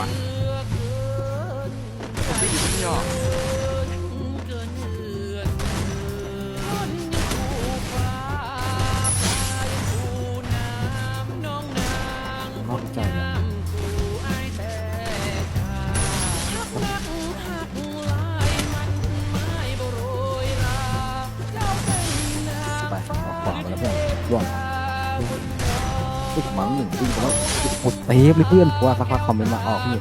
วะที่อยู่ที่ยอน้อใจอะไปออกขวามาแล้วเพื่อนร่วง วิ่งมังหนึ่งวิ่งไปแล้วหมดเตฟเลยเพื่อนกลัวสักพักคอมเมนต์มาออกพี่